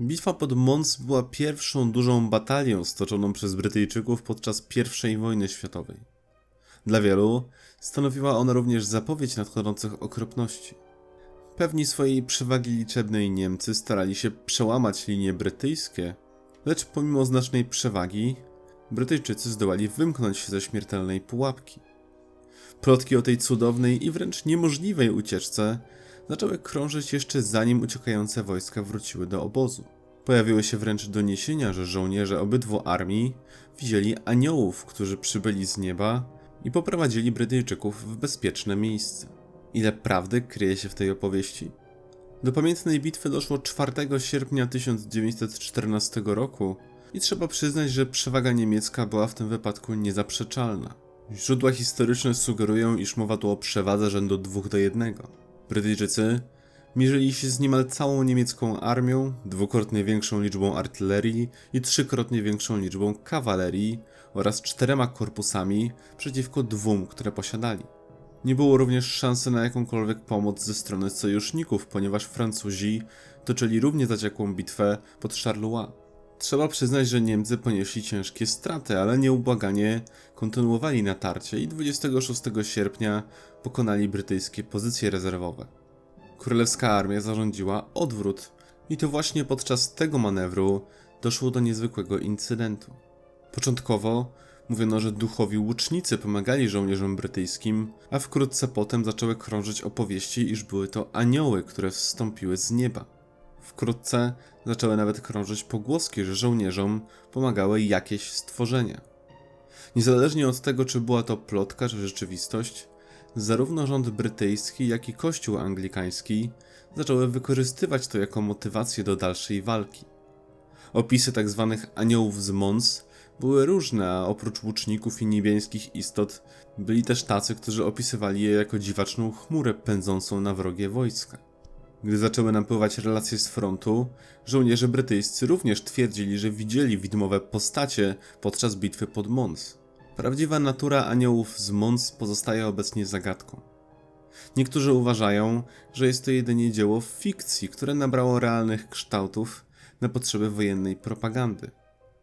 Bitwa pod Mons była pierwszą dużą batalią stoczoną przez Brytyjczyków podczas I wojny światowej. Dla wielu stanowiła ona również zapowiedź nadchodzących okropności. Pewni swojej przewagi liczebnej Niemcy starali się przełamać linie brytyjskie, lecz pomimo znacznej przewagi, Brytyjczycy zdołali wymknąć się ze śmiertelnej pułapki. Plotki o tej cudownej i wręcz niemożliwej ucieczce zaczęły krążyć jeszcze zanim uciekające wojska wróciły do obozu. Pojawiły się wręcz doniesienia, że żołnierze obydwu armii widzieli aniołów, którzy przybyli z nieba i poprowadzili Brytyjczyków w bezpieczne miejsce. Ile prawdy kryje się w tej opowieści? Do pamiętnej bitwy doszło 4 sierpnia 1914 roku i trzeba przyznać, że przewaga niemiecka była w tym wypadku niezaprzeczalna. Źródła historyczne sugerują, iż mowa tu o przewadze rzędu 2 do 1. Brytyjczycy mierzyli się z niemal całą niemiecką armią, dwukrotnie większą liczbą artylerii i trzykrotnie większą liczbą kawalerii oraz czterema korpusami przeciwko dwóm, które posiadali. Nie było również szansy na jakąkolwiek pomoc ze strony sojuszników, ponieważ Francuzi toczyli równie zaciekłą bitwę pod Charleroi. Trzeba przyznać, że Niemcy ponieśli ciężkie straty, ale nieubłaganie kontynuowali natarcie i 26 sierpnia pokonali brytyjskie pozycje rezerwowe. Królewska armia zarządziła odwrót i to właśnie podczas tego manewru doszło do niezwykłego incydentu. Początkowo mówiono, że duchowi łucznicy pomagali żołnierzom brytyjskim, a wkrótce potem zaczęły krążyć opowieści, iż były to anioły, które wstąpiły z nieba. Wkrótce zaczęły nawet krążyć pogłoski, że żołnierzom pomagały jakieś stworzenia. Niezależnie od tego, czy była to plotka, czy rzeczywistość, zarówno rząd brytyjski, jak i kościół anglikański zaczęły wykorzystywać to jako motywację do dalszej walki. Opisy tzw. aniołów z Mons były różne, a oprócz łuczników i niebieskich istot byli też tacy, którzy opisywali je jako dziwaczną chmurę pędzącą na wrogie wojska. Gdy zaczęły napływać relacje z frontu, żołnierze brytyjscy również twierdzili, że widzieli widmowe postacie podczas bitwy pod Mons. Prawdziwa natura aniołów z Mons pozostaje obecnie zagadką. Niektórzy uważają, że jest to jedynie dzieło fikcji, które nabrało realnych kształtów na potrzeby wojennej propagandy.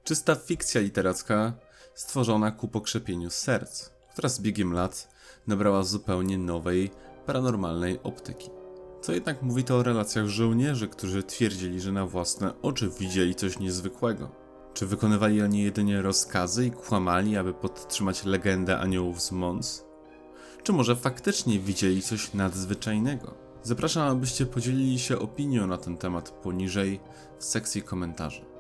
Czysta fikcja literacka stworzona ku pokrzepieniu serc, która z biegiem lat nabrała zupełnie nowej, paranormalnej optyki. Co jednak mówi to o relacjach żołnierzy, którzy twierdzili, że na własne oczy widzieli coś niezwykłego. Czy wykonywali oni jedynie rozkazy i kłamali, aby podtrzymać legendę aniołów z Mons? Czy może faktycznie widzieli coś nadzwyczajnego? Zapraszam, abyście podzielili się opinią na ten temat poniżej w sekcji komentarzy.